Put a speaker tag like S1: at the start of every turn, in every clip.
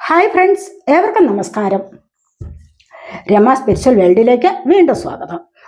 S1: Hi friends ഏവർക്കും നമസ്കാരം. Rama spiritual വേൾഡിലേക്ക് വീണ്ടും സ്വാഗതം.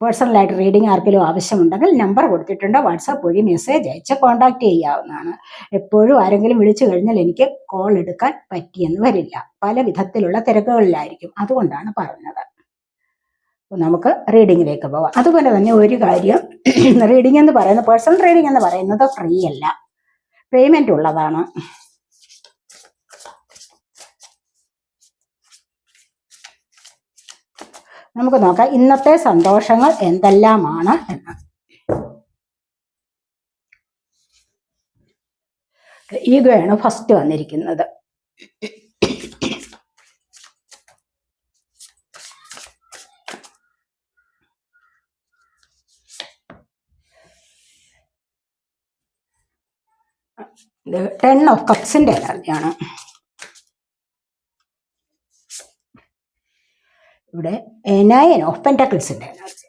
S1: പേഴ്സണലായിട്ട് റീഡിംഗ് ആർക്കെങ്കിലും ആവശ്യമുണ്ടെങ്കിൽ നമ്പർ കൊടുത്തിട്ടുണ്ട്. വാട്സാപ്പ് വഴി മെസ്സേജ് അയച്ച് കോൺടാക്ട് ചെയ്യാവുന്നതാണ്. എപ്പോഴും ആരെങ്കിലും വിളിച്ചു കഴിഞ്ഞാൽ എനിക്ക് കോൾ എടുക്കാൻ പറ്റിയെന്ന് വരില്ല പല വിധത്തിലുള്ള തിരക്കുകളിലായിരിക്കും. അതുകൊണ്ടാണ് പറഞ്ഞത്. നമുക്ക് റീഡിങ്ങിലേക്ക് പോവാം. അതുപോലെ തന്നെ ഒരു കാര്യം റീഡിംഗ് എന്ന് പറയുന്നത് പേഴ്സണൽ റീഡിംഗ് എന്ന് പറയുന്നത് ഫ്രീ അല്ല പേയ്മെന്റ് ഉള്ളതാണ്. നമുക്ക് നോക്കാം. ഇന്നത്തെ സന്തോഷങ്ങൾ എന്തെല്ലാമാണ് എന്ന്. ഈഗോയാണ് ഫസ്റ്റ് വന്നിരിക്കുന്നത്. ടെൻ ഓഫ് കപ്സിന്റെ എനർജിയാണ് ഇവിടെ എനായൻ ഓഫ് പെന്റക്കിൾസിന്റെ എനർജി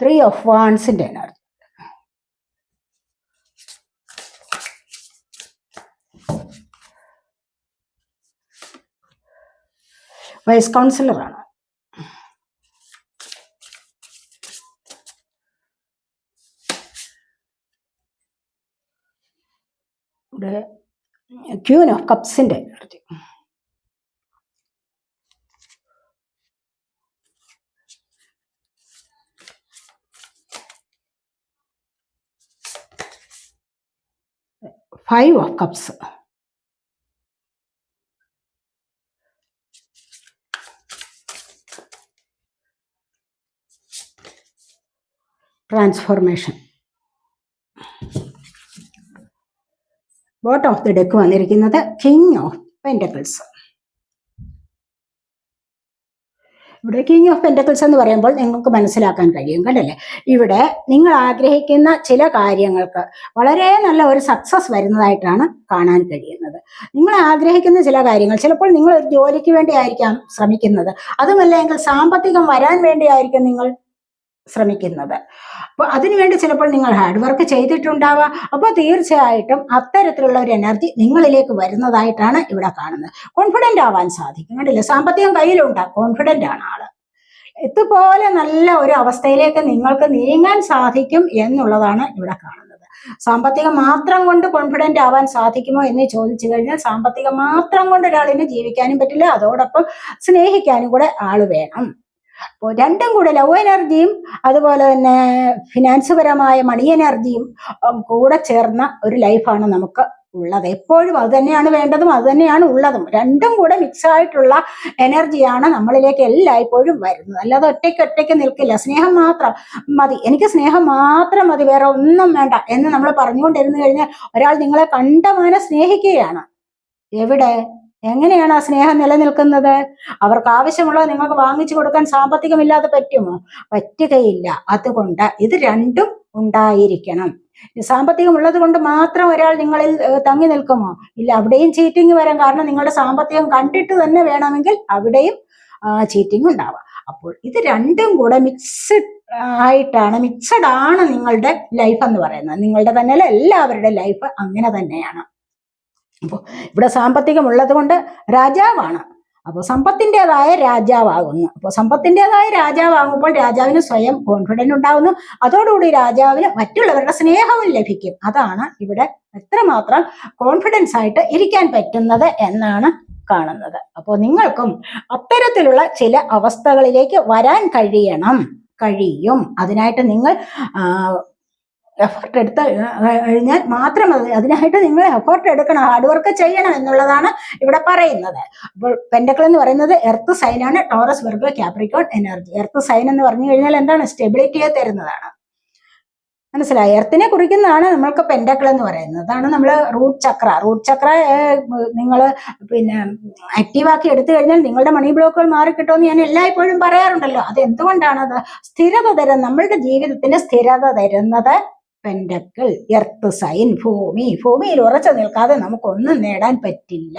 S1: ത്രീ ഓഫ് വാൺസിന്റെ എനർജി വൈസ് കൗൺസിലറാണ് ഇവിടെ queen of കപ്സിന്റെ energy five of cups transformation bottom of the deck വന്നിരിക്കുന്നത് കിങ് ഓഫ് പെന്റക്കിൾസ് ഇവിടെ കിങ് ഓഫ് പെന്റക്കിൾസ് എന്ന് പറയുമ്പോൾ നിങ്ങൾക്ക് മനസ്സിലാക്കാൻ കഴിയും കണ്ടല്ലേ? ഇവിടെ നിങ്ങൾ ആഗ്രഹിക്കുന്ന ചില കാര്യങ്ങൾക്ക് വളരെ നല്ല ഒരു സക്സസ് വരുന്നതായിട്ടാണ് കാണാൻ കഴിയുന്നത്. നിങ്ങൾ ആഗ്രഹിക്കുന്ന ചില കാര്യങ്ങൾ ചിലപ്പോൾ നിങ്ങൾ ഒരു ജോലിക്ക് വേണ്ടി ആയിരിക്കാം ശ്രമിക്കുന്നത്. അതുമല്ലെങ്കിൽ സാമ്പത്തികം വരാൻ വേണ്ടിയായിരിക്കും നിങ്ങൾ ശ്രമിക്കുന്നത്. അപ്പോൾ അതിനുവേണ്ടി ചിലപ്പോൾ നിങ്ങൾ ഹാർഡ് വർക്ക് ചെയ്തിട്ടുണ്ടാവുക അപ്പോൾ തീർച്ചയായിട്ടും അത്തരത്തിലുള്ള ഒരു എനർജി നിങ്ങളിലേക്ക് വരുന്നതായിട്ടാണ് ഇവിടെ കാണുന്നത്. കോൺഫിഡന്റ് ആവാൻ സാധിക്കും. കണ്ടില്ല? സാമ്പത്തികം കയ്യിലുണ്ട്. കോൺഫിഡന്റ് ആണ് ആൾ. ഇതുപോലെ നല്ല ഒരു അവസ്ഥയിലേക്ക് നിങ്ങൾക്ക് നീങ്ങാൻ സാധിക്കും എന്നുള്ളതാണ് ഇവിടെ കാണുന്നത്. സാമ്പത്തികം മാത്രം കൊണ്ട് കോൺഫിഡന്റ് ആവാൻ സാധിക്കുമോ എന്ന് ചോദിച്ചു കഴിഞ്ഞാൽ സാമ്പത്തികം മാത്രം കൊണ്ട് ഒരാളിന് ജീവിക്കാനും പറ്റില്ല. അതോടൊപ്പം സ്നേഹിക്കാനും കൂടെ ആൾ വേണം. അപ്പോൾ രണ്ടും കൂടെ ലവ് എനർജിയും അതുപോലെ തന്നെ ഫിനാൻസ് പരമായ മണി എനർജിയും കൂടെ ചേർന്ന ഒരു ലൈഫാണ് നമുക്ക് ഉള്ളത്. എപ്പോഴും അത് തന്നെയാണ് വേണ്ടതും അത് തന്നെയാണ് ഉള്ളതും. രണ്ടും കൂടെ മിക്സ് ആയിട്ടുള്ള എനർജിയാണ് നമ്മളിലേക്ക് എല്ലായ്പ്പോഴും വരുന്നത്. അല്ലാതെ ഒറ്റയ്ക്ക് ഒറ്റയ്ക്ക് നിൽക്കില്ല. സ്നേഹം മാത്രം മതി. എനിക്ക് സ്നേഹം മാത്രം മതി. വേറെ ഒന്നും വേണ്ട എന്ന് നമ്മൾ പറഞ്ഞുകൊണ്ടിരുന്നു കഴിഞ്ഞാൽ ഒരാൾ നിങ്ങളെ കണ്ടമാനം സ്നേഹിക്കുകയാണ്. എവിടെ? എങ്ങനെയാണ് ആ സ്നേഹം നിലനിൽക്കുന്നത്? അവർക്ക് ആവശ്യമുള്ളത് നിങ്ങൾക്ക് വാങ്ങിച്ചു കൊടുക്കാൻ സാമ്പത്തികമില്ലാതെ പറ്റുമോ? പറ്റുകയില്ല. അതുകൊണ്ട് ഇത് രണ്ടും ഉണ്ടായിരിക്കണം. സാമ്പത്തികം ഉള്ളത് കൊണ്ട് മാത്രം ഒരാൾ നിങ്ങളിൽ തങ്ങി നിൽക്കുമോ? ഇല്ല അവിടെയും ചീറ്റിംഗ് വരാം കാരണം നിങ്ങളുടെ സാമ്പത്തികം കണ്ടിട്ട് തന്നെ വേണമെങ്കിൽ അവിടെയും ചീറ്റിംഗ് ഉണ്ടാവാം. അപ്പോൾ ഇത് രണ്ടും കൂടെ മിക്സ്ഡ് ആയിട്ടാണ് മിക്സഡ് ആണ് നിങ്ങളുടെ ലൈഫ് എന്ന് പറയുന്നത്. നിങ്ങളുടെ തന്നെയല്ല എല്ലാവരുടെ ലൈഫ് അങ്ങനെ തന്നെയാണ്. അപ്പോൾ ഇവിടെ സാമ്പത്തികം ഉള്ളത് കൊണ്ട് രാജാവാണ്. അപ്പോൾ സമ്പത്തിന്റെതായ രാജാവാകുന്നു. അപ്പോൾ സമ്പത്തിന്റെതായ രാജാവാകുമ്പോൾ രാജാവിന് സ്വയം കോൺഫിഡന്റ് ഉണ്ടാകുന്നു. അതോടുകൂടി രാജാവിന് മറ്റുള്ളവരുടെ സ്നേഹവും ലഭിക്കും. അതാണ് ഇവിടെ എത്രമാത്രം കോൺഫിഡൻസ് ആയിട്ട് ഇരിക്കാൻ പറ്റുന്നത് എന്നാണ് കാണുന്നത്. അപ്പോൾ നിങ്ങൾക്കും അത്തരത്തിലുള്ള ചില അവസ്ഥകളിലേക്ക് വരാൻ കഴിയണം. കഴിയും. അതിനായിട്ട് നിങ്ങൾ എഫർട്ട് എടുത്ത് കഴിഞ്ഞാൽ മാത്രം മതി അതിനായിട്ട് നിങ്ങൾ എഫർട്ട് എടുക്കണം ഹാർഡ് വർക്ക് ചെയ്യണം എന്നുള്ളതാണ് ഇവിടെ പറയുന്നത്. അപ്പോൾ പെൻഡക്കൾ എന്ന് പറയുന്നത് earth സൈനാണ് Taurus Virgo Capricorn energy earth sign എന്ന് പറഞ്ഞു കഴിഞ്ഞാൽ എന്താണ്? സ്റ്റെബിലിറ്റിയെ തരുന്നതാണ്. മനസ്സിലായി? എർത്തിനെ കുറിക്കുന്നതാണ് നമ്മൾക്ക് പെൻഡക്കൾ എന്ന് പറയുന്നത്. അതാണ് നമ്മൾ റൂട്ട് ചക്ര റൂട്ട് ചക്ര നിങ്ങൾ പിന്നെ ആക്റ്റീവാക്കി എടുത്തു കഴിഞ്ഞാൽ നിങ്ങളുടെ മണി ബ്ലോക്കുകൾ മാറിക്കിട്ടുമെന്ന് ഞാൻ എല്ലായ്പ്പോഴും പറയാറുണ്ടല്ലോ. അത് എന്തുകൊണ്ടാണത് സ്ഥിരത തരുന്നത് നമ്മളുടെ ജീവിതത്തിന് സ്ഥിരത തരുന്നത് പെൻഡക്കിൾ എർത്ത് സൈൻ ഭൂമി. ഭൂമിയിൽ ഉറച്ചു നിൽക്കാതെ നമുക്കൊന്നും നേടാൻ പറ്റില്ല.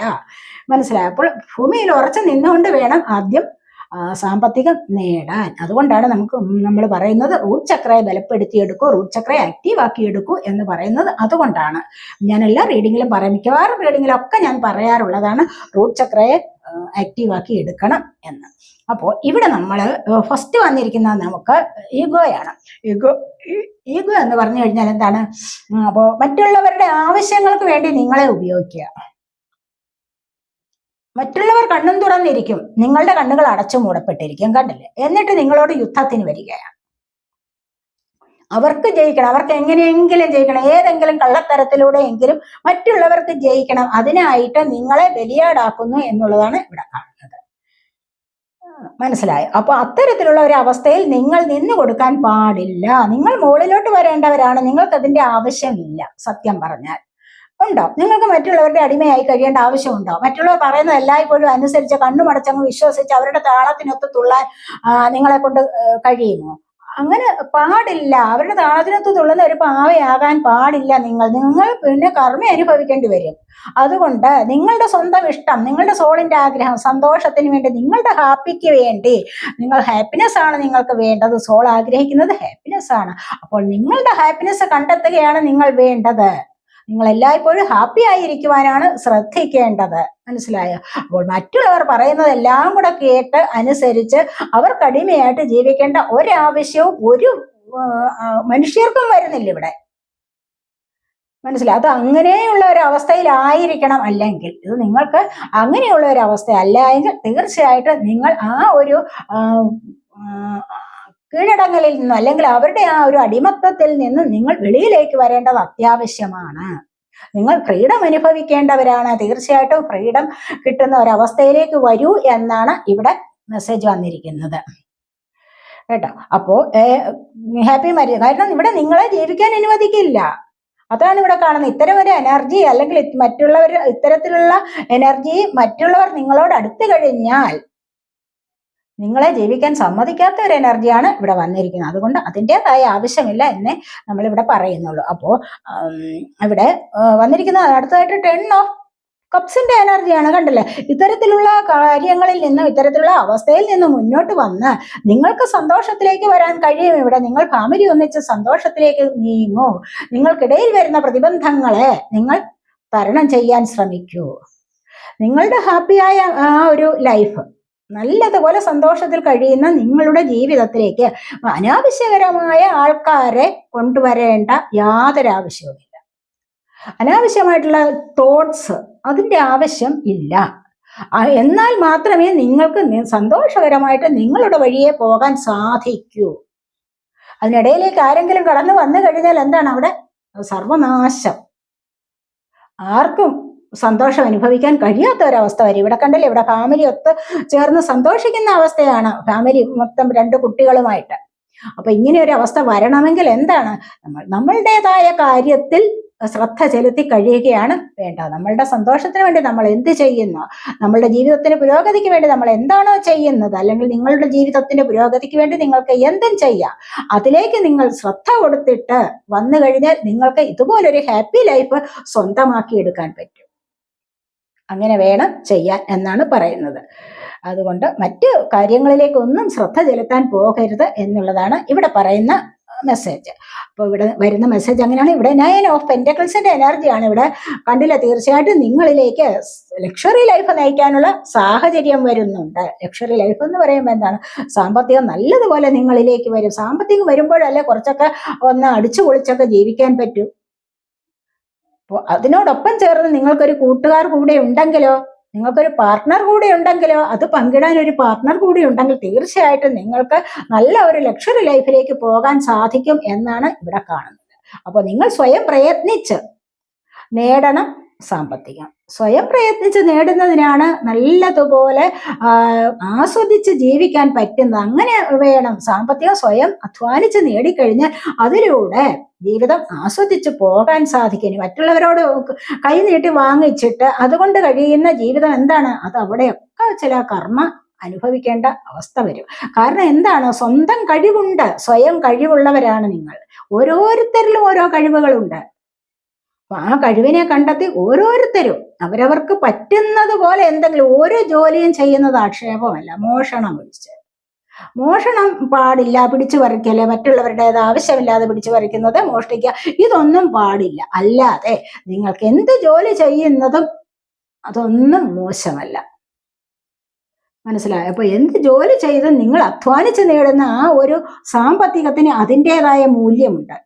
S1: മനസ്സിലായപ്പോൾ ഭൂമിയിൽ ഉറച്ചു നിന്നുകൊണ്ട് വേണം ആദ്യം സാമ്പത്തികം നേടാൻ. അതുകൊണ്ടാണ് നമുക്ക് നമ്മൾ പറയുന്നത് റൂട്ട് ചക്രയെ ബലപ്പെടുത്തിയെടുക്കൂ റൂട്ട് ചക്രയെ ആക്റ്റീവ് ആക്കിയെടുക്കൂ എന്ന് പറയുന്നത് അതുകൊണ്ടാണ്. ഞാൻ എല്ലാ റീഡിങ്ങിലും പറയാം. മിക്കവാറും റീഡിങ്ങിലൊക്കെ ഞാൻ പറയാറുള്ളതാണ് റൂട്ട് ചക്രയെ ആക്റ്റീവ് ആക്കി എടുക്കണം എന്ന്. അപ്പോൾ ഇവിടെ നമ്മൾ ഫസ്റ്റ് വന്നിരിക്കുന്നത് നമുക്ക് ഈഗോയാണ് ഈഗോ ഈഗോ എന്ന് പറഞ്ഞു കഴിഞ്ഞാൽ എന്താണ്? അപ്പോ മറ്റുള്ളവരുടെ ആവശ്യങ്ങൾക്ക് വേണ്ടി നിങ്ങളെ ഉപയോഗിക്കുക. മറ്റുള്ളവർ കണ്ണും തുറന്നിരിക്കും. നിങ്ങളുടെ കണ്ണുകൾ അടച്ചു മൂടപ്പെട്ടിരിക്കും. കണ്ടില്ലേ? എന്നിട്ട് നിങ്ങളോട് യുദ്ധത്തിന് വരികയാണ്. അവർക്ക് ജയിക്കണം അവർക്ക് എങ്ങനെയെങ്കിലും ജയിക്കണം ഏതെങ്കിലും കള്ളത്തരത്തിലൂടെ എങ്കിലും മറ്റുള്ളവർക്ക് ജയിക്കണം അതിനായിട്ട് നിങ്ങളെ ബലിയാടാക്കുന്നു എന്നുള്ളതാണ് ഇവിടെ കാണുന്നത്. മനസ്സിലായി? അപ്പൊ അത്തരത്തിലുള്ള ഒരു അവസ്ഥയിൽ നിങ്ങൾ നിന്നു കൊടുക്കാൻ പാടില്ല. നിങ്ങൾ മുകളിലോട്ട് വരേണ്ടവരാണ് നിങ്ങൾക്ക് അതിന്റെ ആവശ്യമില്ല സത്യം പറഞ്ഞാൽ. ഉണ്ടോ? നിങ്ങൾക്ക് മറ്റുള്ളവരുടെ അടിമയായി കഴിയേണ്ട ആവശ്യമുണ്ടോ? മറ്റുള്ളവർ പറയുന്നത് എല്ലായ്പ്പോഴും അനുസരിച്ച് കണ്ണുമടച്ചങ്ങ് വിശ്വസിച്ച് അവരുടെ താളത്തിനൊത്ത് തുള്ളാൻ നിങ്ങളെ കൊണ്ട് കഴിയുമോ? അങ്ങനെ പാടില്ല. അവരുടെ താളത്തിനൊത്ത് തുള്ളുന്ന ഒരു പാവയാകാൻ പാടില്ല നിങ്ങൾ. നിങ്ങൾ പിന്നെ കർമ്മ അനുഭവിക്കേണ്ടി വരും. അതുകൊണ്ട് നിങ്ങളുടെ സ്വന്തം ഇഷ്ടം നിങ്ങളുടെ സോളിന്റെ ആഗ്രഹം സന്തോഷത്തിന് വേണ്ടി നിങ്ങളുടെ ഹാപ്പിക്ക് വേണ്ടി നിങ്ങൾ ഹാപ്പിനെസ് ആണ് നിങ്ങൾക്ക് വേണ്ടത്. സോൾ ആഗ്രഹിക്കുന്നത് ഹാപ്പിനെസ് ആണ്. അപ്പോൾ നിങ്ങളുടെ ഹാപ്പിനെസ് കണ്ടെത്തുകയാണ് നിങ്ങൾ വേണ്ടത്. നിങ്ങൾ എല്ലായ്പ്പോഴും ഹാപ്പി ആയിരിക്കുവാനാണ് ശ്രദ്ധിക്കേണ്ടത്. മനസ്സിലായോ? അപ്പോൾ മറ്റുള്ളവർ പറയുന്നതെല്ലാം കൂടെ കേട്ട് അനുസരിച്ച് അവർക്കടിമയായിട്ട് ജീവിക്കേണ്ട ഒരാവശ്യവും ഒരു മനുഷ്യർക്കും വരുന്നില്ല ഇവിടെ. മനസ്സിലായി? അത് അങ്ങനെയുള്ള ഒരു അവസ്ഥയിലായിരിക്കണം അല്ലെങ്കിൽ ഇത് നിങ്ങൾക്ക് അങ്ങനെയുള്ള ഒരു അവസ്ഥ അല്ല എങ്കിൽ തീർച്ചയായിട്ടും നിങ്ങൾ ആ ഒരു കീഴടങ്ങലിൽ നിന്ന് അല്ലെങ്കിൽ അവരുടെ ആ ഒരു അടിമത്തത്തിൽ നിന്ന് നിങ്ങൾ വെളിയിലേക്ക് വരേണ്ടത് അത്യാവശ്യമാണ്. നിങ്ങൾ ഫ്രീഡം അനുഭവിക്കേണ്ടവരാണ്. തീർച്ചയായിട്ടും ഫ്രീഡം കിട്ടുന്ന ഒരവസ്ഥയിലേക്ക് വരൂ എന്നാണ് ഇവിടെ മെസ്സേജ് വന്നിരിക്കുന്നത്. കേട്ടോ? അപ്പോ ഹാപ്പി മരി കാരണം ഇവിടെ നിങ്ങളെ ജീവിക്കാൻ അനുവദിക്കില്ല. അതാണ് ഇവിടെ കാണുന്നത്. ഇത്തരം ഒരു എനർജി അല്ലെങ്കിൽ മറ്റുള്ളവർ ഇത്തരത്തിലുള്ള എനർജി മറ്റുള്ളവർ നിങ്ങളോട് അടുത്തു കഴിഞ്ഞാൽ നിങ്ങളെ ജീവിക്കാൻ സമ്മതിക്കാത്ത ഒരു എനർജിയാണ് ഇവിടെ വന്നിരിക്കുന്നത്. അതുകൊണ്ട് അതിന്റെതായ ആവശ്യമില്ല എന്നേ നമ്മളിവിടെ പറയുന്നുള്ളൂ. അപ്പോൾ ഇവിടെ വന്നിരിക്കുന്ന അടുത്തതായിട്ട് ടെൻ ഓഫ് കപ്സിന്റെ എനർജിയാണ് കണ്ടില്ലേ? ഇത്തരത്തിലുള്ള കാര്യങ്ങളിൽ നിന്നും ഇത്തരത്തിലുള്ള അവസ്ഥയിൽ നിന്നും മുന്നോട്ട് വന്ന് നിങ്ങൾക്ക് സന്തോഷത്തിലേക്ക് വരാൻ കഴിയും. ഇവിടെ നിങ്ങൾ ഫാമിലി ഒന്നിച്ച് സന്തോഷത്തിലേക്ക് നീങ്ങൂ. നിങ്ങൾക്കിടയിൽ വരുന്ന പ്രതിബന്ധങ്ങളെ നിങ്ങൾ തരണം ചെയ്യാൻ ശ്രമിക്കൂ. നിങ്ങളുടെ ഹാപ്പിയായ ആ ഒരു ലൈഫ് നല്ലതുപോലെ സന്തോഷത്തിൽ കഴിയുന്ന നിങ്ങളുടെ ജീവിതത്തിലേക്ക് അനാവശ്യകരമായ ആൾക്കാരെ കൊണ്ടുവരേണ്ട യാതൊരു ആവശ്യവുമില്ല. അനാവശ്യമായിട്ടുള്ള തോട്ട്സ് അതിന്റെ ആവശ്യം ഇല്ല. എന്നാൽ മാത്രമേ നിങ്ങൾക്ക് സന്തോഷകരമായിട്ട് നിങ്ങളുടെ വഴിയെ പോകാൻ സാധിക്കൂ. അതിനിടയിലേക്ക് ആരെങ്കിലും കടന്നു വന്നു കഴിഞ്ഞാൽ എന്താണ് അവിടെ? സർവനാശം. ആർക്കും സന്തോഷം അനുഭവിക്കാൻ കഴിയാത്ത ഒരവസ്ഥ വരും. ഇവിടെ കണ്ടല്ലേ ഇവിടെ ഫാമിലി ഒത്ത് ചേർന്ന് സന്തോഷിക്കുന്ന അവസ്ഥയാണ് ഫാമിലി മൊത്തം രണ്ട് കുട്ടികളുമായിട്ട്. അപ്പൊ ഇങ്ങനെ ഒരു അവസ്ഥ വരണമെങ്കിൽ എന്താണ്? നമ്മൾ നമ്മളുടേതായ കാര്യത്തിൽ ശ്രദ്ധ ചെലുത്തി കഴിയുകയാണ് വേണ്ടത്. നമ്മളുടെ സന്തോഷത്തിന് വേണ്ടി നമ്മൾ എന്ത് ചെയ്യുന്നു? നമ്മളുടെ ജീവിതത്തിന്റെ പുരോഗതിക്ക് വേണ്ടി നമ്മൾ എന്താണോ ചെയ്യുന്നത്? അല്ലെങ്കിൽ നിങ്ങളുടെ ജീവിതത്തിന്റെ പുരോഗതിക്ക് വേണ്ടി നിങ്ങൾക്ക് എന്തും ചെയ്യാം. അതിലേക്ക് നിങ്ങൾ ശ്രദ്ധ കൊടുത്തിട്ട് വന്നു കഴിഞ്ഞാൽ നിങ്ങൾക്ക് ഇതുപോലൊരു ഹാപ്പി ലൈഫ് സ്വന്തമാക്കി എടുക്കാൻ പറ്റും. അങ്ങനെ വേണം ചെയ്യാൻ എന്നാണ് പറയുന്നത്. അതുകൊണ്ട് മറ്റ് കാര്യങ്ങളിലേക്കൊന്നും ശ്രദ്ധ ചെലുത്താൻ പോകരുത് എന്നുള്ളതാണ് ഇവിടെ പറയുന്ന മെസ്സേജ് അപ്പോൾ ഇവിടെ വരുന്ന മെസ്സേജ് അങ്ങനെയാണ്. ഇവിടെ നയൻ ഓഫ് പെന്റക്കിൾസിന്റെ എനർജിയാണ് ഇവിടെ കണ്ടില്ല? തീർച്ചയായിട്ടും നിങ്ങളിലേക്ക് ലക്ഷറി ലൈഫ് നയിക്കാനുള്ള സാഹചര്യം വരുന്നുണ്ട്. ലക്ഷറി ലൈഫ് എന്ന് പറയുമ്പോൾ എന്താണ്? സാമ്പത്തികം നല്ലതുപോലെ നിങ്ങളിലേക്ക് വരും. സാമ്പത്തികം വരുമ്പോഴല്ലേ കുറച്ചൊക്കെ ഒന്ന് അടിച്ചു പൊളിച്ചൊക്കെ ജീവിക്കാൻ പറ്റൂ. അപ്പോൾ അതിനോടൊപ്പം ചേർന്ന് നിങ്ങൾക്കൊരു കൂട്ടുകാർ കൂടെ ഉണ്ടെങ്കിലോ നിങ്ങൾക്കൊരു പാർട്ട്ണർ കൂടെ ഉണ്ടെങ്കിലോ അത് പങ്കിടാൻ ഒരു പാർട്ട്ണർ കൂടി ഉണ്ടെങ്കിൽ തീർച്ചയായിട്ടും നിങ്ങൾക്ക് നല്ല ഒരു ലക്ഷറി ലൈഫിലേക്ക് പോകാൻ സാധിക്കും എന്നാണ് ഇവിടെ കാണുന്നത്. അപ്പോൾ നിങ്ങൾ സ്വയം പ്രയത്നിച്ച് നേടണം സാമ്പത്തികം. സ്വയം പ്രയത്നിച്ച് നേടുന്നതിനാണ് നല്ലതുപോലെ ആസ്വദിച്ച് ജീവിക്കാൻ പറ്റുന്നത്. അങ്ങനെ വേണം സാമ്പത്തികം സ്വയം അധ്വാനിച്ച് നേടിക്കഴിഞ്ഞാൽ അതിലൂടെ ജീവിതം ആസ്വദിച്ച് പോകാൻ സാധിക്കും. ഇനി മറ്റുള്ളവരോട് കൈ നീട്ടി വാങ്ങിച്ചിട്ട് അതുകൊണ്ട് കഴിയുന്ന ജീവിതം എന്താണ്? അത് അവിടെയൊക്കെ ചില കർമ്മ അനുഭവിക്കേണ്ട അവസ്ഥ വരും. കാരണം എന്താണ്? സ്വന്തം കഴിവുണ്ട്. സ്വയം കഴിവുള്ളവരാണ് നിങ്ങൾ. ഓരോരുത്തരിലും ഓരോ കഴിവുകളുണ്ട്. അപ്പൊ ആ കഴിവിനെ കണ്ടെത്തി ഓരോരുത്തരും അവരവർക്ക് പറ്റുന്നത് പോലെ എന്തെങ്കിലും ഓരോ ജോലിയും ചെയ്യുന്നത് ആക്ഷേപമല്ല മോഷണം ഒഴിച്ച്. മോഷണം പാടില്ല പിടിച്ചു പറിക്കൽ മറ്റുള്ളവരുടേത് ആവശ്യമില്ലാതെ പിടിച്ചു പറിക്കുന്നത് മോഷ്ടിക്കുക ഇതൊന്നും പാടില്ല. അല്ലാതെ നിങ്ങൾക്ക് എന്ത് ജോലി ചെയ്യുന്നതും അതൊന്നും മോശമല്ല. മനസ്സിലായോ? അപ്പൊ എന്ത് ജോലി ചെയ്ത് നിങ്ങൾ അധ്വാനിച്ച് നേടുന്ന ആ ഒരു സാമ്പത്തികത്തിന് അതിന്റെതായ മൂല്യമുണ്ട്.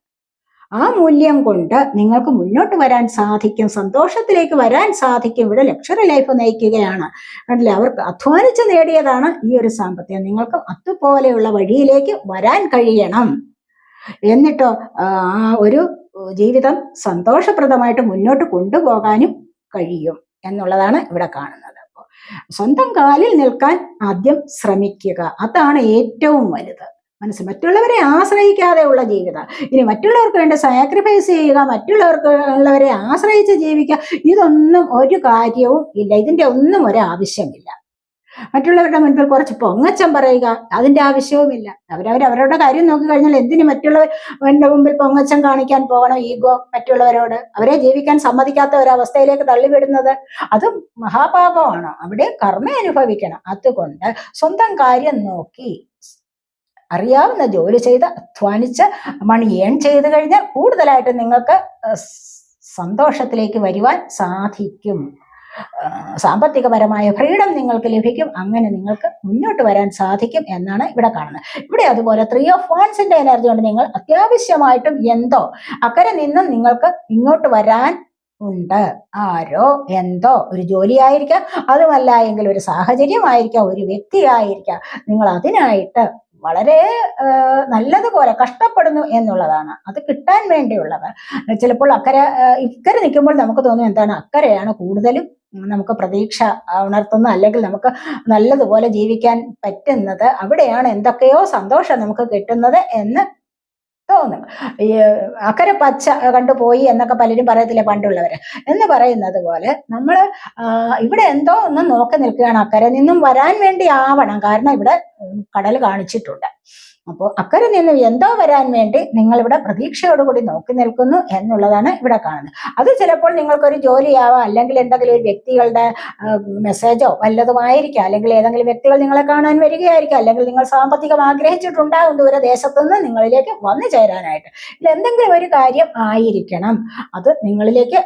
S1: ആ മൂല്യം കൊണ്ട് നിങ്ങൾക്ക് മുന്നോട്ട് വരാൻ സാധിക്കും സന്തോഷത്തിലേക്ക് വരാൻ സാധിക്കും. ഇവിടെ ലക്ഷറി ലൈഫ് നയിക്കുകയാണ്. കണ്ടില്ലേ? അവർക്ക് അധ്വാനിച്ച് നേടിയതാണ് ഈ ഒരു സാമ്പത്തികം. നിങ്ങൾക്ക് അതുപോലെയുള്ള വഴിയിലേക്ക് വരാൻ കഴിയണം. എന്നിട്ടോ ഒരു ജീവിതം സന്തോഷപ്രദമായിട്ട് മുന്നോട്ട് കൊണ്ടുപോകാനും കഴിയും എന്നുള്ളതാണ് ഇവിടെ കാണുന്നത്. സ്വന്തം കാലിൽ നിൽക്കാൻ ആദ്യം ശ്രമിക്കുക. അതാണ് ഏറ്റവും വലുത്. മനസ്സിൽ മറ്റുള്ളവരെ ആശ്രയിക്കാതെയുള്ള ജീവിതം. ഇനി മറ്റുള്ളവർക്ക് വേണ്ടി സാക്രിഫൈസ് ചെയ്യുക മറ്റുള്ളവർക്ക് ഉള്ളവരെ ആശ്രയിച്ച് ജീവിക്കുക ഇതൊന്നും ഒരു കാര്യവും ഇല്ല. ഇതിന്റെ ഒന്നും ഒരാവശ്യമില്ല. മറ്റുള്ളവരുടെ മുൻപിൽ കുറച്ച് പൊങ്ങച്ചം പറയുക അതിന്റെ ആവശ്യവുമില്ല. അവരവർ അവരുടെ കാര്യം നോക്കി കഴിഞ്ഞാൽ എന്തിനു മറ്റുള്ളവരുടെ മുമ്പിൽ പൊങ്ങച്ചം കാണിക്കാൻ പോകണം ഈഗോ മറ്റുള്ളവരോട്? അവരെ ജീവിക്കാൻ സമ്മതിക്കാത്ത ഒരവസ്ഥയിലേക്ക് തള്ളിവിടുന്നത് അതും മഹാപാപമാണ്. അവിടെ കർമ്മ അനുഭവിക്കണം. അതുകൊണ്ട് സ്വന്തം കാര്യം നോക്കി അറിയാവുന്ന ജോലി ചെയ്ത് അധ്വാനിച്ച് മണി ഏൺ ചെയ്ത് കഴിഞ്ഞാൽ കൂടുതലായിട്ട് നിങ്ങൾക്ക് സന്തോഷത്തിലേക്ക് വരുവാൻ സാധിക്കും. സാമ്പത്തികപരമായ ഫ്രീഡം നിങ്ങൾക്ക് ലഭിക്കും. അങ്ങനെ നിങ്ങൾക്ക് മുന്നോട്ട് വരാൻ സാധിക്കും എന്നാണ് ഇവിടെ കാണുന്നത്. ഇവിടെ അതുപോലെ ത്രീ ഓഫ് വാൻസിന്റെ എനർജി കൊണ്ട് നിങ്ങൾ അത്യാവശ്യമായിട്ടും എന്തോ അക്കരെ നിന്നും നിങ്ങൾക്ക് ഇങ്ങോട്ട് വരാൻ ഉണ്ട്. ആരോ എന്തോ ഒരു ജോലിയായിരിക്കാം. അതുമല്ല എങ്കിൽ ഒരു സാഹചര്യമായിരിക്കാം ഒരു വ്യക്തിയായിരിക്കാം. നിങ്ങൾ അതിനായിട്ട് വളരെ നല്ലതുപോലെ കഷ്ടപ്പെടുന്നു എന്നുള്ളതാണ്. അത് കിട്ടാൻ വേണ്ടിയുള്ളത്. ചിലപ്പോൾ അക്കരെ ഇക്കരെ നിൽക്കുമ്പോൾ നമുക്ക് തോന്നും എന്താണ് അക്കരെയാണ് കൂടുതലും നമുക്ക് പ്രതീക്ഷ ഉണർത്തുന്ന അല്ലെങ്കിൽ നമുക്ക് നല്ലതുപോലെ ജീവിക്കാൻ പറ്റുന്നത്. അവിടെയാണ് എന്തൊക്കെയോ സന്തോഷം നമുക്ക് കിട്ടുന്നത് എന്ന് തോന്നും ഈ അക്കരെ പച്ച കണ്ടുപോയി എന്നൊക്കെ പലരും പറയത്തില്ല പണ്ടുള്ളവര്. എന്ന് പറയുന്നത് പോലെ നമ്മൾ ഇവിടെ എന്തോ ഒന്ന് നോക്കി നിൽക്കുകയാണ് അക്കരെ. നിന്നും വരാൻ വേണ്ടി ആവണം. കാരണം ഇവിടെ കടൽ കാണിച്ചിട്ടുണ്ട്. അപ്പോൾ അക്കരെ നിന്ന് എന്തോ വരാൻ വേണ്ടി നിങ്ങൾ ഇവിടെ പ്രതീക്ഷയോടുകൂടി നോക്കി നിൽക്കുന്നു എന്നുള്ളതാണ് ഇവിടെ കാണുന്നത്. അത് ചിലപ്പോൾ നിങ്ങൾക്കൊരു ജോലിയാവാം അല്ലെങ്കിൽ എന്തെങ്കിലും ഒരു വ്യക്തികളുടെ മെസ്സേജോ വല്ലതുമായിരിക്കാം അല്ലെങ്കിൽ ഏതെങ്കിലും വ്യക്തികൾ നിങ്ങളെ കാണാൻ വരികയായിരിക്കാം അല്ലെങ്കിൽ നിങ്ങൾ സാമ്പത്തികം ആഗ്രഹിച്ചിട്ടുണ്ടാകും ദൂരദേശത്തു നിന്ന് നിങ്ങളിലേക്ക് വന്നു ചേരാനായിട്ട്. ഇതിൽ എന്തെങ്കിലും ഒരു കാര്യം ആയിരിക്കണം. അത് നിങ്ങളിലേക്ക്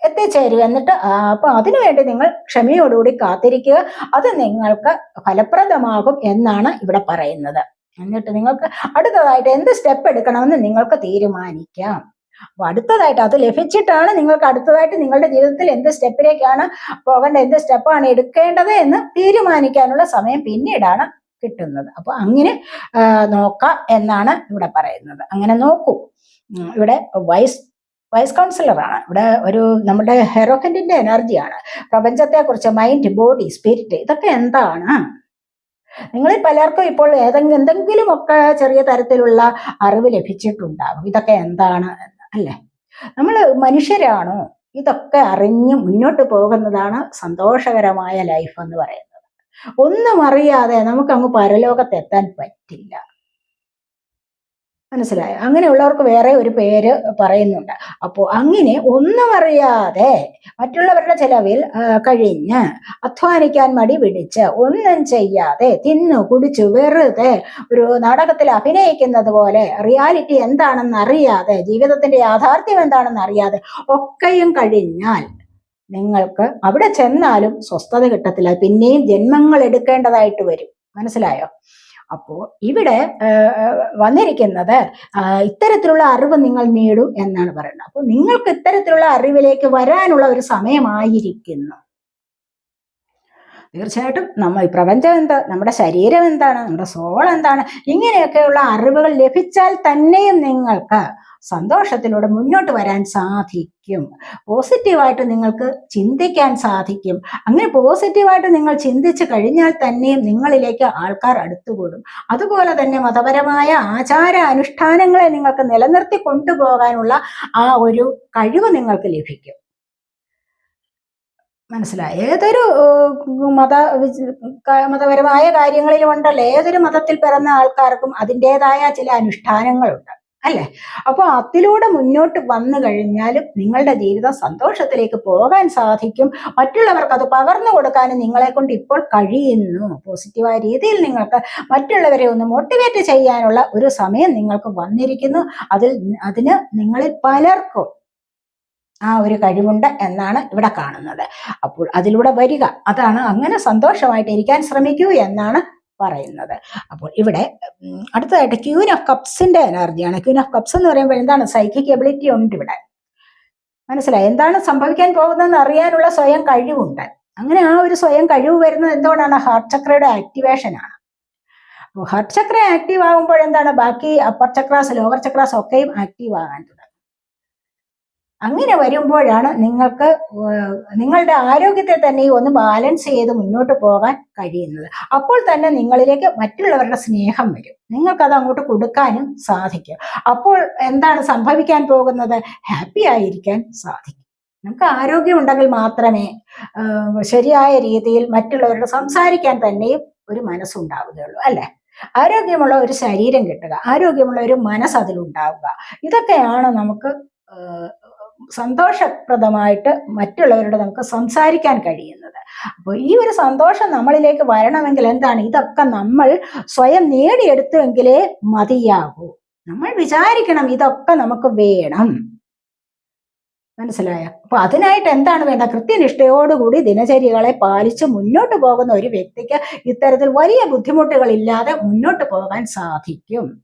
S1: എത്തിച്ചേരുക എന്നിട്ട് അപ്പൊ അതിനുവേണ്ടി നിങ്ങൾ ക്ഷമയോടുകൂടി കാത്തിരിക്കുക. അത് നിങ്ങൾക്ക് ഫലപ്രദമാകും എന്നാണ് ഇവിടെ പറയുന്നത്. എന്നിട്ട് നിങ്ങൾക്ക് അടുത്തതായിട്ട് എന്ത് സ്റ്റെപ്പ് എടുക്കണമെന്ന് നിങ്ങൾക്ക് തീരുമാനിക്കാം. അപ്പൊ അടുത്തതായിട്ട് അത് ലഭിച്ചിട്ടാണ് നിങ്ങൾക്ക് അടുത്തതായിട്ട് നിങ്ങളുടെ ജീവിതത്തിൽ എന്ത് സ്റ്റെപ്പിലേക്കാണ് പോകേണ്ട എന്ത് സ്റ്റെപ്പാണ് എടുക്കേണ്ടത് എന്ന് തീരുമാനിക്കാനുള്ള സമയം പിന്നീടാണ് കിട്ടുന്നത്. അപ്പൊ അങ്ങനെ നോക്കാം എന്നാണ് ഇവിടെ പറയുന്നത്. അങ്ങനെ നോക്കൂ. ഇവിടെ വൈസ് വൈസ് കൗൺസിലറാണ് ഇവിടെ ഒരു നമ്മുടെ ഹെറോഹന്റിന്റെ എനർജിയാണ് പ്രപഞ്ചത്തെക്കുറിച്ച് മൈൻഡ് ബോഡി സ്പിരിറ്റ് ഇതൊക്കെ എന്താണ്? നിങ്ങളിൽ പലർക്കും ഇപ്പോൾ ഏതെങ്കിലും എന്തെങ്കിലുമൊക്കെ ചെറിയ തരത്തിലുള്ള അറിവ് ലഭിച്ചിട്ടുണ്ടാകും. ഇതൊക്കെ എന്താണ് അല്ലേ? നമ്മൾ മനുഷ്യരാണോ? ഇതൊക്കെ അറിഞ്ഞ് മുന്നോട്ട് പോകുന്നതാണ് സന്തോഷകരമായ ലൈഫ് എന്ന് പറയുന്നത്. ഒന്നും അറിയാതെ നമുക്ക് അങ്ങ് പരലോകത്തെത്താൻ പറ്റില്ല. മനസ്സിലായോ? അങ്ങനെയുള്ളവർക്ക് വേറെ ഒരു പേര് പറയുന്നുണ്ട്. അപ്പോൾ അങ്ങനെ ഒന്നും അറിയാതെ മറ്റുള്ളവരുടെ ചെലവിൽ കഴിഞ്ഞ് അധ്വാനിക്കാൻ മടി പിടിച്ച് ഒന്നും ചെയ്യാതെ തിന്നു കുടിച്ചു വെറുതെ ഒരു നാടകത്തിൽ അഭിനയിക്കുന്നത് പോലെ റിയാലിറ്റി എന്താണെന്ന് അറിയാതെ ജീവിതത്തിന്റെ യാഥാർത്ഥ്യം എന്താണെന്ന് അറിയാതെ ഒക്കെയും കഴിഞ്ഞാൽ നിങ്ങൾക്ക് അവിടെ ചെന്നാലും സ്വസ്ഥത കിട്ടത്തില്ല. പിന്നെയും ജന്മങ്ങൾ എടുക്കേണ്ടതായിട്ട് വരും. മനസ്സിലായോ? അപ്പോൾ ഇവിടെ വന്നിരിക്കുന്നത് ഇത്തരത്തിലുള്ള അറിവ് നിങ്ങൾ നേടും എന്നാണ് പറയുന്നത്. അപ്പോൾ നിങ്ങൾക്ക് ഇത്തരത്തിലുള്ള അറിവിലേക്ക് വരാനുള്ള ഒരു സമയമായിരിക്കുന്നു. തീർച്ചയായിട്ടും നമ്മൾ പ്രപഞ്ചം എന്ത്? നമ്മുടെ ശരീരം എന്താണ്? നമ്മുടെ സോൾ എന്താണ്? ഇങ്ങനെയൊക്കെയുള്ള അറിവുകൾ ലഭിച്ചാൽ തന്നെയും നിങ്ങൾക്ക് സന്തോഷത്തിലൂടെ മുന്നോട്ട് വരാൻ സാധിക്കും. പോസിറ്റീവായിട്ട് നിങ്ങൾക്ക് ചിന്തിക്കാൻ സാധിക്കും. അങ്ങനെ പോസിറ്റീവായിട്ട് നിങ്ങൾ ചിന്തിച്ചു കഴിഞ്ഞാൽ തന്നെയും നിങ്ങളിലേക്ക് ആൾക്കാർ അടുത്തുകൂടും. അതുപോലെ തന്നെ മതപരമായ ആചാര അനുഷ്ഠാനങ്ങളെ നിങ്ങൾക്ക് നിലനിർത്തി കൊണ്ടുപോകാനുള്ള ആ ഒരു കഴിവ് നിങ്ങൾക്ക് ലഭിക്കും. മനസ്സിലായി. ഏതൊരു മത മതപരമായ കാര്യങ്ങളിലും ഉണ്ടല്ലോ ഏതൊരു മതത്തിൽ പിറന്ന ആൾക്കാർക്കും അതിന്റെതായ ചില അനുഷ്ഠാനങ്ങളുണ്ട്. അല്ലേ? അപ്പോൾ അതിലൂടെ മുന്നോട്ട് വന്നു കഴിഞ്ഞാലും നിങ്ങളുടെ ജീവിതം സന്തോഷത്തിലേക്ക് പോകാൻ സാധിക്കും. മറ്റുള്ളവർക്ക് അത് പകർന്നു കൊടുക്കാനും നിങ്ങളെ കൊണ്ട് ഇപ്പോൾ കഴിയുന്നു. പോസിറ്റീവായ രീതിയിൽ നിങ്ങൾക്ക് മറ്റുള്ളവരെ ഒന്ന് മോട്ടിവേറ്റ് ചെയ്യാനുള്ള ഒരു സമയം നിങ്ങൾക്ക് വന്നിരിക്കുന്നു. അതിൽ അതിന് നിങ്ങളിൽ പലർക്കും ആ ഒരു കഴിവുണ്ട് എന്നാണ് ഇവിടെ കാണുന്നത്. അപ്പോൾ അതിലൂടെ വരിക അതാണ് അങ്ങനെ സന്തോഷമായിട്ട് ഇരിക്കാൻ ശ്രമിക്കൂ എന്നാണ് പറയുന്നത്. അപ്പോൾ ഇവിടെ അടുത്തതായിട്ട് ക്യൂൻ ഓഫ് കപ്സിന്റെ എനർജിയാണ് ക്യൂൻ ഓഫ് കപ്സ് എന്ന് പറയുമ്പോൾ എന്താണ്? സൈക്കിക് എബിലിറ്റി ഉണ്ട് ഇവിടെ. മനസ്സിലായി? എന്താണ് സംഭവിക്കാൻ പോകുന്നതെന്ന് അറിയാനുള്ള സ്വയം കഴിവുണ്ട്. അങ്ങനെ ആ ഒരു സ്വയം കഴിവ് വരുന്നത് എന്തുകൊണ്ടാണ്? ഹാർട്ട് ചക്രയുടെ ആക്ടിവേഷനാണ് അപ്പോൾ ഹാർട്ട് ചക്ര ആക്റ്റീവ് ആകുമ്പോൾ എന്താണ്? ബാക്കി അപ്പർ ചക്രാസ് ലോവർ ചക്രാസ് ഒക്കെയും ആക്റ്റീവ് ആകാൻ അങ്ങനെ വരുമ്പോഴാണ് നിങ്ങൾക്ക് നിങ്ങളുടെ ആരോഗ്യത്തെ തന്നെ ഒന്ന് ബാലൻസ് ചെയ്ത് മുന്നോട്ട് പോകാൻ കഴിയുന്നത്. അപ്പോൾ തന്നെ നിങ്ങളിലേക്ക് മറ്റുള്ളവരുടെ സ്നേഹം വരും. നിങ്ങൾക്കത് അങ്ങോട്ട് കൊടുക്കാനും സാധിക്കും. അപ്പോൾ എന്താണ് സംഭവിക്കാൻ പോകുന്നത്? ഹാപ്പി ആയിരിക്കാൻ സാധിക്കും. നമുക്ക് ആരോഗ്യം ഉണ്ടെങ്കിൽ മാത്രമേ ശരിയായ രീതിയിൽ മറ്റുള്ളവരോട് സംസാരിക്കാൻ തന്നെയും ഒരു മനസ്സുണ്ടാവുകയുള്ളൂ അല്ലേ? ആരോഗ്യമുള്ള ഒരു ശരീരം കിട്ടുക ആരോഗ്യമുള്ള ഒരു മനസ്സ് അതിലുണ്ടാവുക. ഇതൊക്കെയാണ് നമുക്ക് സന്തോഷപ്രദമായിട്ട് മറ്റുള്ളവരോട് നമുക്ക് സംസാരിക്കാൻ കഴിയുന്നത്. അപ്പോൾ ഈ ഒരു സന്തോഷം നമ്മളിലേക്ക് വരണമെങ്കിൽ എന്താണ്? ഇതൊക്കെ നമ്മൾ സ്വയം നേടിയെടുത്തുവെങ്കിലേ മതിയാകൂ. നമ്മൾ വിചാരിക്കണം ഇതൊക്കെ നമുക്ക് വേണം. മനസ്സിലായ? അപ്പൊ അതിനായിട്ട് എന്താണ് വേണ്ട കൃത്യനിഷ്ഠയോടുകൂടി ദിനചര്യകളെ പാലിച്ച് മുന്നോട്ട് പോകുന്ന ഒരു വ്യക്തിക്ക് ഇത്തരത്തിൽ വലിയ ബുദ്ധിമുട്ടുകളില്ലാതെ മുന്നോട്ട് പോകാൻ സാധിക്കും.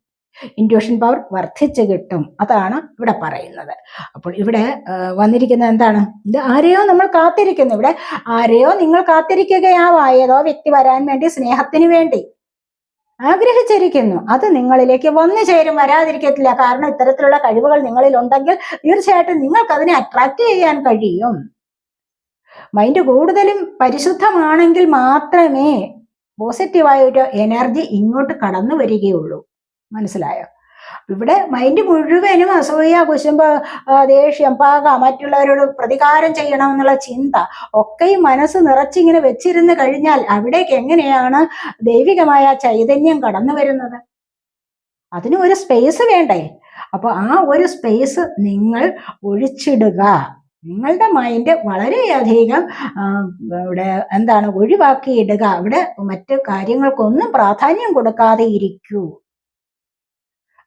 S1: ഇൻഡ്യൂഷൻ പവർ വർദ്ധിച്ച് കിട്ടും. അതാണ് ഇവിടെ പറയുന്നത്. അപ്പോൾ ഇവിടെ വന്നിരിക്കുന്നത് എന്താണ്? ഇത് ആരെയോ നമ്മൾ കാത്തിരിക്കുന്നു. ഇവിടെ ആരെയോ നിങ്ങൾ കാത്തിരിക്കുകയാവാ ഏതോ വ്യക്തി വരാൻ വേണ്ടി സ്നേഹത്തിന് വേണ്ടി ആഗ്രഹിച്ചിരിക്കുന്നു. അത് നിങ്ങളിലേക്ക് വന്നു ചേരും. വരാതിരിക്കത്തില്ല. കാരണം ഇത്തരത്തിലുള്ള കഴിവുകൾ നിങ്ങളിൽ ഉണ്ടെങ്കിൽ തീർച്ചയായിട്ടും നിങ്ങൾക്ക് അതിനെ അട്രാക്ട് ചെയ്യാൻ കഴിയും. മൈൻഡ് കൂടുതലും പരിശുദ്ധമാണെങ്കിൽ മാത്രമേ പോസിറ്റീവായ ഒരു എനർജി ഇങ്ങോട്ട് കടന്നു വരികയുള്ളൂ. മനസ്സിലായോ? ഇവിടെ മൈൻഡ് മുഴുവനും അസൂയ കുശുമ്പ് ദേഷ്യം പാക മറ്റുള്ളവരോട് പ്രതികാരം ചെയ്യണം എന്നുള്ള ചിന്ത ഒക്കെ ഈ മനസ്സ് നിറച്ചിങ്ങനെ വെച്ചിരുന്ന് കഴിഞ്ഞാൽ അവിടേക്ക് എങ്ങനെയാണ് ദൈവികമായ ചൈതന്യം കടന്നു വരുന്നത്? അതിന് ഒരു സ്പേസ് വേണ്ടേ? അപ്പൊ ആ ഒരു സ്പേസ് നിങ്ങൾ ഒഴിച്ചിടുക. നിങ്ങളുടെ മൈൻഡ് വളരെയധികം ഇവിടെ എന്താണ് ഒഴിവാക്കിയിടുക. അവിടെ മറ്റു കാര്യങ്ങൾക്കൊന്നും പ്രാധാന്യം കൊടുക്കാതെ ഇരിക്കൂ.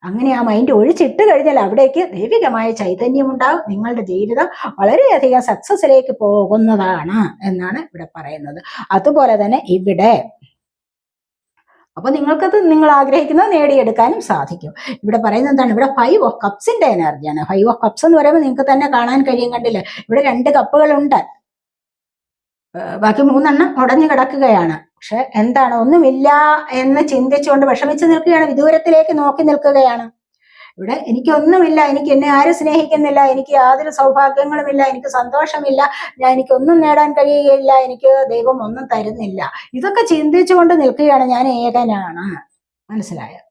S1: അങ്ങനെ ആ മൈൻഡ് ഒഴിച്ചിട്ട് കഴിഞ്ഞാൽ അവിടേക്ക് ദൈവികമായ ചൈതന്യം ഉണ്ടാവും. നിങ്ങളുടെ ജീവിതം വളരെയധികം സക്സസിലേക്ക് പോകുന്നതാണ് എന്നാണ് ഇവിടെ പറയുന്നത്. അതുപോലെ തന്നെ ഇവിടെ അപ്പൊ നിങ്ങൾക്കത് നിങ്ങൾ ആഗ്രഹിക്കുന്നത് നേടിയെടുക്കാനും സാധിക്കും. ഇവിടെ പറയുന്നത് എന്താണ്? ഇവിടെ ഫൈവ് ഓഫ് കപ്സിന്റെ എനർജിയാണ് ഫൈവ് ഓഫ് കപ്സ് എന്ന് പറയുമ്പോൾ നിങ്ങൾക്ക് തന്നെ കാണാൻ കഴിയും കണ്ടില്ലേ? ഇവിടെ രണ്ട് കപ്പുകളുണ്ട് ബാക്കി മൂന്നെണ്ണം ഉടഞ്ഞു കിടക്കുകയാണ്. പക്ഷെ എന്താണ്? ഒന്നുമില്ല എന്ന് ചിന്തിച്ചുകൊണ്ട് വിഷമിച്ചു നിൽക്കുകയാണ്. വിദൂരത്തിലേക്ക് നോക്കി നിൽക്കുകയാണ്. ഇവിടെ എനിക്കൊന്നുമില്ല എനിക്ക് എന്നെ ആരും സ്നേഹിക്കുന്നില്ല. എനിക്ക് യാതൊരു സൗഭാഗ്യങ്ങളുമില്ല. എനിക്ക് സന്തോഷമില്ല. ഞാൻ എനിക്കൊന്നും നേടാൻ കഴിയുകയില്ല. എനിക്ക് ദൈവം ഒന്നും തരുന്നില്ല. ഇതൊക്കെ ചിന്തിച്ചുകൊണ്ട് നിൽക്കുകയാണ് ഞാൻ ഏകനാണ്. മനസ്സിലായോ?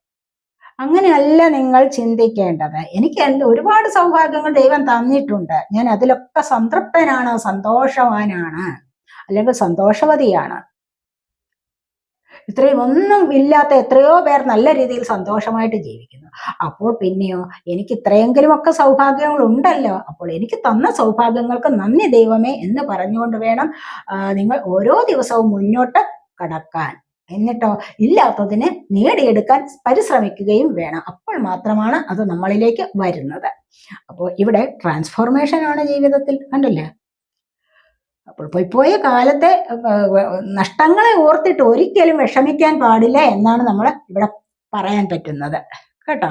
S1: അങ്ങനെയല്ല നിങ്ങൾ ചിന്തിക്കേണ്ടത്. എനിക്ക് എന്ത് ഒരുപാട് സൗഭാഗ്യങ്ങൾ ദൈവം തന്നിട്ടുണ്ട്. ഞാൻ അതിലൊക്കെ സംതൃപ്തനാണ് സന്തോഷവാനാണ് അല്ലെങ്കിൽ സന്തോഷവതിയാണ്. ഇത്രയും ഒന്നും ഇല്ലാത്ത എത്രയോ പേർ നല്ല രീതിയിൽ സന്തോഷമായിട്ട് ജീവിക്കുന്നു. അപ്പോൾ പിന്നെയോ എനിക്ക് ഇത്രയെങ്കിലും ഒക്കെ സൗഭാഗ്യങ്ങൾ ഉണ്ടല്ലോ അപ്പോൾ എനിക്ക് തന്ന സൗഭാഗ്യങ്ങൾക്ക് നന്ദി ദൈവമേ എന്ന് പറഞ്ഞുകൊണ്ട് വേണം നിങ്ങൾ ഓരോ ദിവസവും മുന്നോട്ട് കടക്കാൻ. എന്നിട്ടോ ഇല്ലാത്തതിനെ നേടിയെടുക്കാൻ പരിശ്രമിക്കുകയും വേണം. അപ്പോൾ മാത്രമാണ് അത് നമ്മളിലേക്ക് വരുന്നത്. അപ്പോൾ ഇവിടെ ട്രാൻസ്ഫോർമേഷൻ ആണ് ജീവിതത്തിൽ കണ്ടില്ലേ? അപ്പോൾ പോയി കാലത്തെ നഷ്ടങ്ങളെ ഓർത്തിട്ട് ഒരിക്കലും വിഷമിക്കാൻ പാടില്ല എന്നാണ് നമ്മൾ ഇവിടെ പറയാൻ പറ്റുന്നത്. കേട്ടോ?